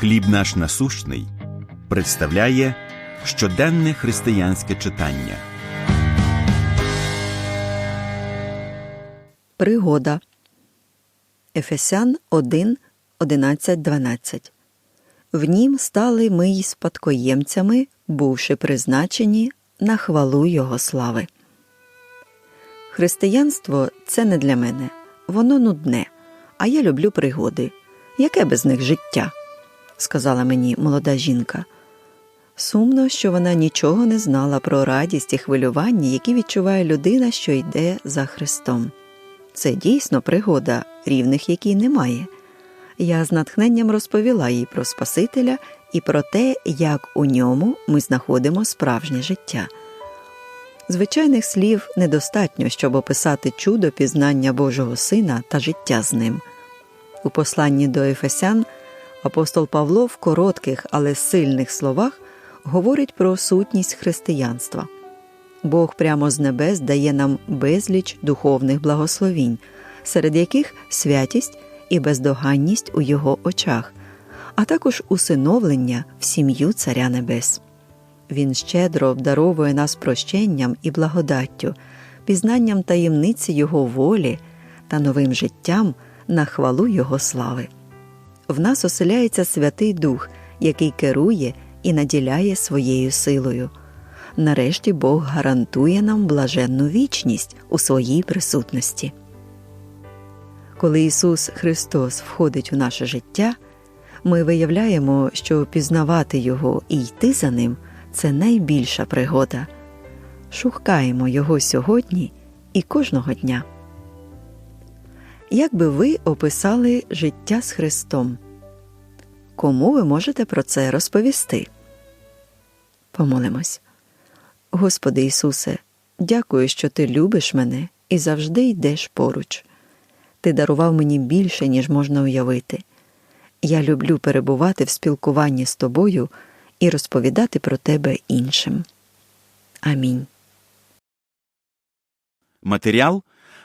Хліб наш насущний представляє щоденне християнське читання. Пригода. Ефесян 1, 11, 12. В нім стали ми й спадкоємцями, бувши призначені на хвалу Його слави. Християнство це не для мене. Воно нудне, а я люблю пригоди. Яке без них життя? Сказала мені молода жінка. Сумно, що вона нічого не знала про радість і хвилювання, які відчуває людина, що йде за Христом. Це дійсно пригода, рівних якій немає. Я з натхненням розповіла їй про Спасителя і про те, як у ньому ми знаходимо справжнє життя. Звичайних слів недостатньо, щоб описати чудо пізнання Божого Сина та життя з ним. У посланні до Ефесян апостол Павло в коротких, але сильних словах говорить про сутність християнства. Бог прямо з небес дає нам безліч духовних благословінь, серед яких святість і бездоганність у його очах, а також усиновлення в сім'ю Царя Небес. Він щедро обдаровує нас прощенням і благодаттю, пізнанням таємниці Його волі та новим життям на хвалу Його слави. В нас оселяється Святий Дух, який керує і наділяє своєю силою. Нарешті Бог гарантує нам блаженну вічність у своїй присутності. Коли Ісус Христос входить у наше життя, ми виявляємо, що пізнавати Його і йти за Ним це найбільша пригода. Шукаємо Його сьогодні і кожного дня. Як би ви описали життя з Христом? Кому ви можете про це розповісти? Помолимось. Господи Ісусе, дякую, що Ти любиш мене і завжди йдеш поруч. Ти дарував мені більше, ніж можна уявити. Я люблю перебувати в спілкуванні з тобою і розповідати про тебе іншим. Амінь. Матеріал